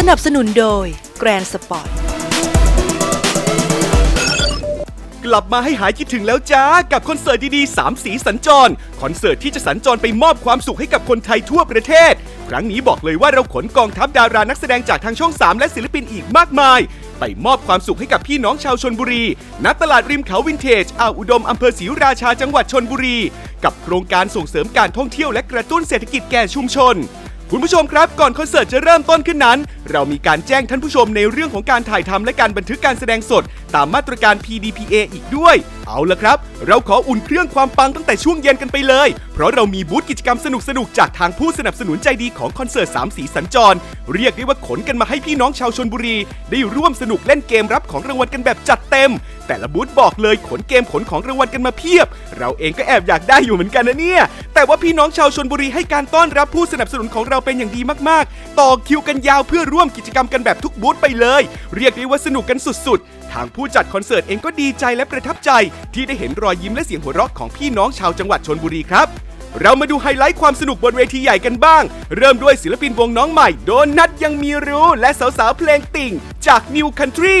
สนับสนุนโดย Grand Sport กลับมาให้หายคิดถึงแล้วจ้า กับคอนเสิร์ตดีๆ 3 สีสัญจร คอนเสิร์ตที่จะสัญจรไปมอบความสุขให้กับคนไทยทั่วประเทศ ครั้งนี้บอกเลยว่าเราขนกองทัพดารานักแสดงจากทางช่อง 3 และศิลปินอีกมากมาย ไปมอบความสุขให้กับพี่น้องชาวชนบุรี ณ ตลาดริมเขาวินเทจ อ่าวอุดมอำเภอศรีราชาจังหวัดชนบุรี กับโครงการส่งเสริมการท่องเที่ยวและกระตุ้นเศรษฐกิจแก่ชุมชน คุณผู้ชมครับก่อนคอนเสิร์ตจะเริ่มต้นขึ้นนั้น เรามีการแจ้งท่านผู้ชมในเรื่องของการถ่ายทำและการบันทึกการแสดงสด ตามมาตรการ PDPA อีกด้วย เอาละครับ เราขออุ่นเครื่องความปังตั้งแต่ช่วงเย็นกันไปเลย เพราะเรามีบูธกิจกรรมสนุกๆจากทางผู้สนับสนุนใจดีของคอนเสิร์ต3สีสัญจร เรียกได้ว่าขนกันมาให้พี่น้องชาวชนบุรี ได้ร่วมสนุกเล่นเกมรับของรางวัลกันแบบจัดเต็ม แต่ละบูธบอกเลยขนเกมขนของรางวัลกันมาเพียบ เราเองก็แอบอยากได้อยู่เหมือนกันนะเนี่ย แต่ว่าพี่น้องชาวชนบุรีให้การต้อนรับผู้สนับสนุนของเราเป็นอย่างดีมาก ๆ ต่อคิวกันยาวเพื่อร่วมกิจกรรมกันแบบทุกบูธไปเลย เรียกได้ว่าสนุกกันสุดๆ ทางผู้จัดคอนเสิร์ตเองก็ดีใจและประทับใจ ที่ได้เห็นรอยยิ้มและเสียงหัวเราะของพี่น้องชาวจังหวัดชนบุรีครับ เรามาดูไฮไลท์ความสนุกบนเวทีใหญ่กันบ้าง เริ่มด้วยศิลปินวงน้องใหม่ โดนัทยังมีรู้ และสาวๆเพลงติ่ง จาก New Country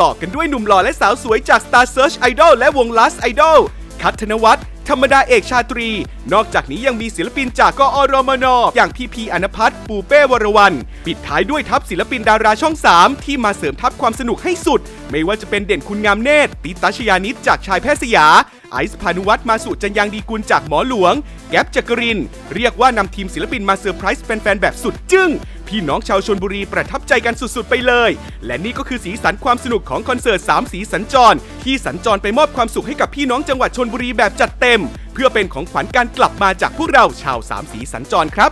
ต่อกันด้วยหนุ่มหล่อและสาวสวยจาก Star Search Idol และวง Last Idol คัทธนวัฒน์ ธรรมดาเอกชาตรี นอกจากนี้ยังมีศิลปินจากกอรมน อย่างพีพีอนพัฒน์ปูเป้วรวัน ปิดท้ายด้วยทัพศิลปินดาราช่อง 3 ที่มาเสริมทัพความสนุกให้สุด ไม่ว่าจะเป็นเด่นคุณงามเนตรติตาชยานิดจากชายแพทย์สยา ไอซ์พานุวัฒน์มาสู่จันยางดีกุลจากหมอหลวง แก๊ปจักริน เรียกว่านำทีมศิลปินมาเซอร์ไพรส์แฟนๆแบบสุดจึ้ง พี่น้องชาวชนบุรีประทับใจกันสุดๆไปเลย และนี่ก็คือสีสันความสนุกของคอนเสิร์ต 3 สีสัญจร ที่สัญจรไปมอบความสุขให้กับพี่น้องจังหวัดชนบุรีแบบจัดเต็ม เพื่อเป็นของขวัญการกลับมาจากพวกเราชาว3สีสัญจรครับ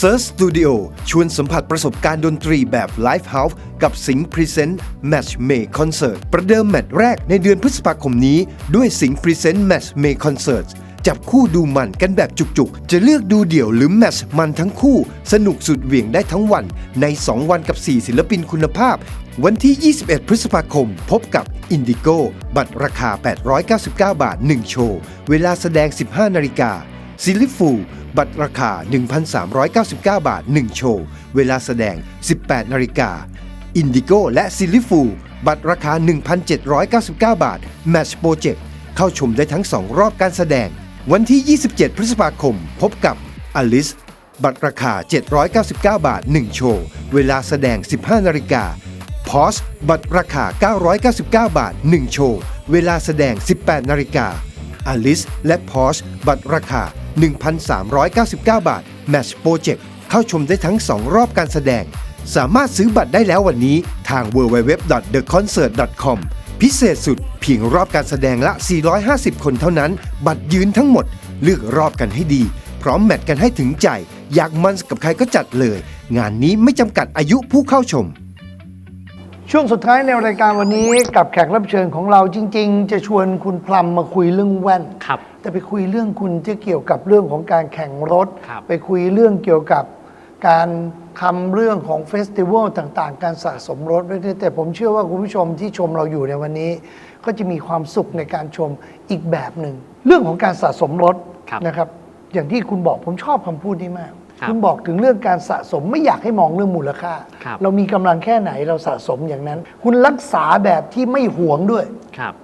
s i r c h Studio ชวนสัมผัสประสบการณ์ดนตรีแบบ Live House กับสิงห์ Present Match May Concert ประเดิมแมตช์แรกในเดือนพฤษภาคมนี้ด้วยสิงห์ Present Match May Concert จับคู่ดูมันกันแบบจุกๆ จะเลือกดูเดี่ยวหรือแมชมันทั้งคู่ สนุกสุดเหวี่ยงได้ทั้งวัน ใน 2 วันกับ 4 ศิลปินคุณภาพ วันที่ 21 พฤษภาคม พบกับ Indigo บัตรราคา 899 บาท 1 โชว์ เวลาแสดง 15 นาฬิกาซิลิฟูบัตรราคา 1,399 บาท 1 โชว์ เวลาแสดง 18 นาฬิกา อินดิโกและซิลิฟู บัตรราคา 1,799 บาท Match Project เข้าชมได้ทั้ง 2 รอบการแสดง วันที่ 27 พฤษภาคม พบกับอลิส บัตรราคา 799 บาท 1 โชว์ เวลาแสดง 15 นาฬิกาพอสบัตรราคา 999 บาท 1 โชว์ เวลาแสดง 18 นาฬิกาอลิสและพอชบัตรราคา 1,399 บาท Match Project เข้าชมได้ทั้ง 2 รอบการแสดง สามารถซื้อบัตรได้แล้ววันนี้ทาง www.theconcert.com พิเศษสุดเพียงรอบการแสดงละ 450 คนเท่านั้น บัตรยืนทั้งหมด เลือกรอบกันให้ดี พร้อมแมทกันให้ถึงใจ อยากมันกับใครก็จัดเลย งานนี้ไม่จำกัดอายุผู้เข้าชม ช่วงสุดท้ายในรายการวันนี้กับแขกรับเชิญของเราจริง ๆ จะชวนคุณพลัมมาคุยเรื่องแว่น ครับ แต่ไปคุยเรื่องคุณที่เกี่ยวกับเรื่องของการแข่งรถ ครับ ไปคุยเรื่องเกี่ยวกับ การทำเรื่องของเฟสติวัลต่างๆ การสะสมรถไม่ได้แต่ผมเชื่อว่าคุณผู้ชมที่ชมเราอยู่ในวันนี้ ก็จะมีความสุขในการชมอีกแบบหนึ่ง เรื่องของการสะสมรถครับนะครับ อย่างที่คุณบอกผมชอบคำพูดนี้มากครับคุณบอกถึงเรื่องการสะสมไม่อยากให้มองเรื่องมูลค่าครับเรามีกำลังแค่ไหนเราสะสมอย่างนั้น คุณรักษาแบบที่ไม่หวงด้วยครับ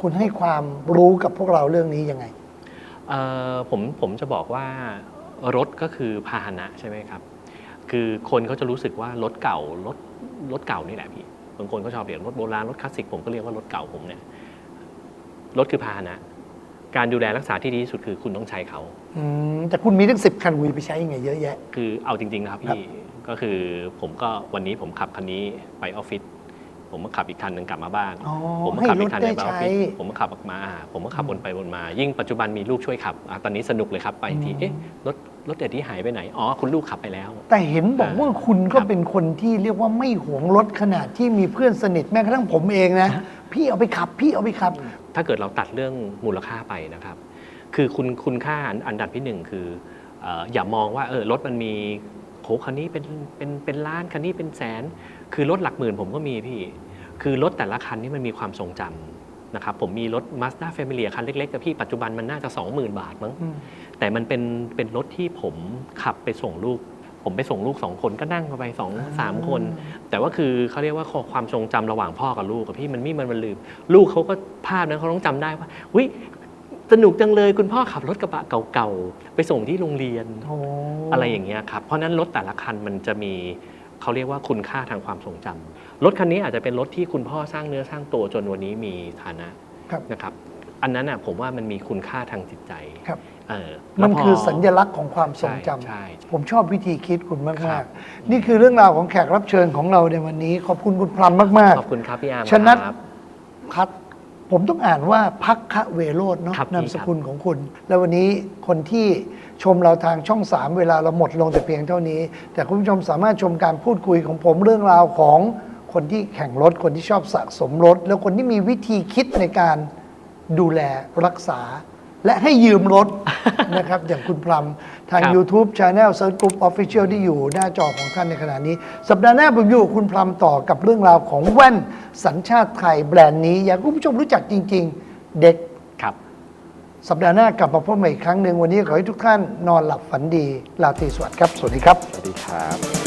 คุณให้ความรู้กับพวกเราเรื่องนี้ยังไงเอ่อผมผมจะบอกว่ารถก็คือพาหนะใช่ไหมครับ คือคนเขาจะรู้สึกว่ารถเก่ารถรถเก่านี่แหละพี่บางคนก็ชอบเรียกรถโบราณรถคลาสสิกผมก็เรียกว่ารถเก่าผมเนี่ยรถคือพาหนะ การดูแลรักษาที่ดีที่สุดคือคุณต้องใช้เขา อืมแต่คุณมีตั้งสิบคันวีไปใช้ยังไงเยอะแยะ คือเอาจริง ๆ นะครับพี่ก็คือผมก็วันนี้ผมขับคันนี้ไปออฟฟิศผมก็ขับอีกคันหนึ่งกลับมาบ้าน อ๋อผมก็ขับอีกคันหนึงไปออฟฟิศให้รถได้ใช้ ผมก็ขับออกมา ผมก็ขับวนไปวนมา ยิ่งปัจจุบันมีลูกช่วยขับอะตอนนี้สนุกเลยครับไปทีเอ๊ะรถ รถเด็ดที่หายไปไหน อ๋อ คุณลูกขับไปแล้ว แต่เห็นบอกว่าคุณก็ครับเป็นคนที่เรียกว่าไม่หวงรถขนาดที่มีเพื่อนสนิทแม้กระทั่งผมเองนะ พี่เอาไปขับ พี่เอาไปขับ ถ้าเกิดเราตัดเรื่องมูลค่าไปนะครับ คือคุณคุณค่าอันอันดับที่หนึ่งคือเอ่ออย่ามองว่าเออรถมันมีโหคันนี้เป็นเป็นเป็นล้านคันนี้เป็นแสน คือรถหลักหมื่นผมก็มีพี่ คือรถแต่ละคันนี่มันมีความทรงจำนะครับผมมีรถ Mazda f a m i l i a คันเล็กๆกับพี่ปัจจุบันมันน่าจะ 20,000 บาทมั้ง แต่มันเป็นเป็นรถที่ผมขับไปส่งลูก ผมไปส่งลูกสองคนก็นั่งกันไปสองสามคน แต่ว่าคือเขาเรียกว่าความทรงจำระหว่างพ่อกับลูกกับพี่มันไม่มันมันลืม ลูกเขาก็ภาพนั้นเขาต้องจำได้ว่าวิสนุกจังเลยคุณพ่อขับรถกระบะเก่าๆไปส่งที่โรงเรียน โอ้อะไรอย่างเงี้ยครับ เพราะฉะนั้นรถแต่ละคันมันจะมีเขาเรียกว่าคุณค่าทางความทรงจำรถคันนี้อาจจะเป็นรถที่คุณพ่อสร้างเนื้อสร้างตัวจนวันนี้มีฐานะครับ นะครับ อันนั้นอะผมว่ามันมีคุณค่าทางจิตใจครับเออมันแล้วพ คือสัญลักษณ์ของความทรงจำใช่ใช่ผมชอบวิธีคิดคุณครัมากบๆนี่คือเรื่องราวของแขกรับเชิญของเราในวันนี้ ขอบคุณคุณพลัมมาก ขอบคุณครับพี่อาร์มฉะนั้นครับ ๆพัดผมต้องอ่านว่าพักคะเวโรดเนาะครับ นามสกุลของคุณ แล้ววันนี้คนที่ชมเราทางช่อง 3 เวลาเราหมดลงแต่เพียงเท่านี้ แต่คุณผู้ชมสามารถชมการพูดคุยของผมเรื่องราวของคนที่แข่งรถคนที่ชอบสะสมรถ แล้วคนที่มีวิธีคิดในการ ดูแลรักษา และให้ยืมรถ นะครับ อย่างคุณพลัมทาง ครับ YouTube Channel Search Group Official ที่อยู่หน้าจอของท่านในขณะนี้ สัปดาห์หน้าผมอยู่กับคุณพลัมต่อกับเรื่องราวของแว่นสัญชาติไทยแบรนด์นี้ อยากให้คุณผู้ชมรู้จักจริง ๆ เด็ก ครับ สัปดาห์หน้ากลับมาพบใหม่อีกครั้งหนึ่งวันนี้ขอให้ทุกท่านนอนหลับฝันดีลาตรีสวัสดิ์ครับ สวัสดีครับ สวัสดีครับ